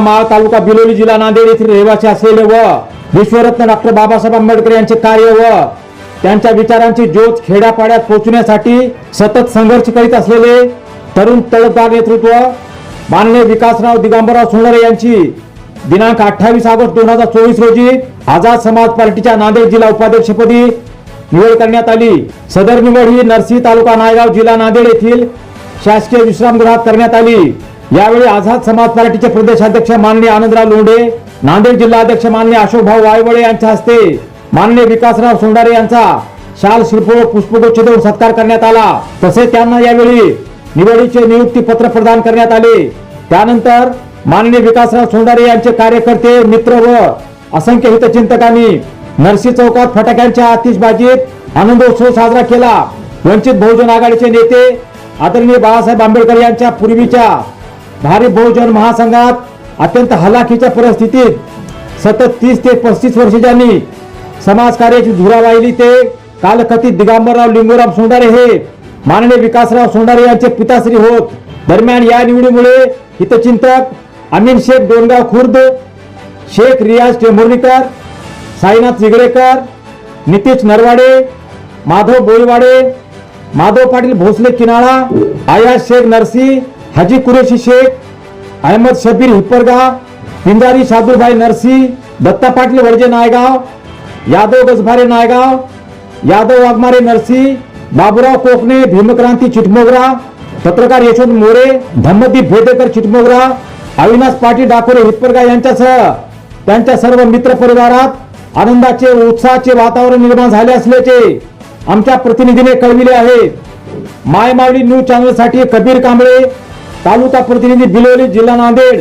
माळ तालुका बिलोली जिल्हा नांदेड येथील रहिवासी असलेले व विश्वरत्न डॉक्टर बाबासाहेब आंबेडकर यांचे कार्य व त्यांच्या विचारांची ज्योत खेड्यापाड्यात पोहोचण्यासाठी सतत संघर्ष करीत असलेले तरुण तळपदार नेतृत्व माननीय विकासराव दिगंबरराव सोनरे यांची दिनांक अठ्ठावीस ऑगस्ट दोन हजार चोवीस रोजी आझाद समाज पार्टीच्या नांदेड जिल्हा उपाध्यक्षपदी निवड करण्यात आली. सदर निवड ही नरसी तालुका नायगाव जिल्हा नांदेड येथील शासकीय विश्रामगृहात करण्यात आली. यावेळी आझाद समाज पार्टीचे प्रदेशाध्यक्ष माननीय आनंदराव लोंढे नांदेड जिल्हाध्यक्ष माननीय अशोकभाऊ वायवळे यांच्या हस्ते माननीय विकासराव सोंडारे यांचा शाल शिल्प पुष्पगुच्छ देऊन सत्कार करण्यात आला. तसेच त्यांना यावेळी निवडीचे नियुक्ती पत्र प्रदान करण्यात आले. त्यानंतर माननीय विकासराव सोंडारे यांचे कार्यकर्ते मित्र व असंख्य हितचिंतकांनी नरसी चौकात फटाक्यांच्या आतिषबाजीत आनंदोत्सव साजरा केला. वंचित बहुजन आघाडीचे नेते आदरणीय बाळासाहेब आंबेडकर यांच्या पूर्वीच्या भारी बहुजन महासंघात अत्यंत हलाखीच्या परिस्थितीत सतत तीस ते पस्तीस वर्ष ज्यांनी समाजकार्याची धुरा वाहिली ते कालकथित दिगंबरराव लिंगोराम सोंडारे हे माननीय विकासराव सोंडारे यांचे पिताश्री होत. दरम्यान या निवडीमुळे हितचिंतक अमीन शेख डोनगाव खुर्द शेख रियाज टेंभुर्णीकर साईनाथ चिगरेकर नितीश नरवाडे माधव बोईवाडे माधव पाटील भोसले किनाळा आयाज शेख नरसी हाजी कुरेशी शेख अहमद शबीर हिप्परगा पिंजारी शादूरभाई नरसी दत्ता पाटील वडजे नायगाव यादव गजभारे नायगाव यादव वाघमारे नरसी बाबुराव कोकणे भीमक्रांती चिटमोगरा पत्रकार यशवंत मोरे धम्मदीप भेदेकर चिटमोगरा अविनाश पाटील डाकोरे हिप्परगा यांच्यासह त्यांच्या सर्व मित्र परिवारात आनंदाचे उत्साहाचे वातावरण निर्माण झाले असल्याचे आमच्या प्रतिनिधीने कळविले आहे. मायमावली न्यूज चॅनलसाठी कबीर कांबळे तालुका प्रतिनिधी बिलोली जिल्हा नांदेड.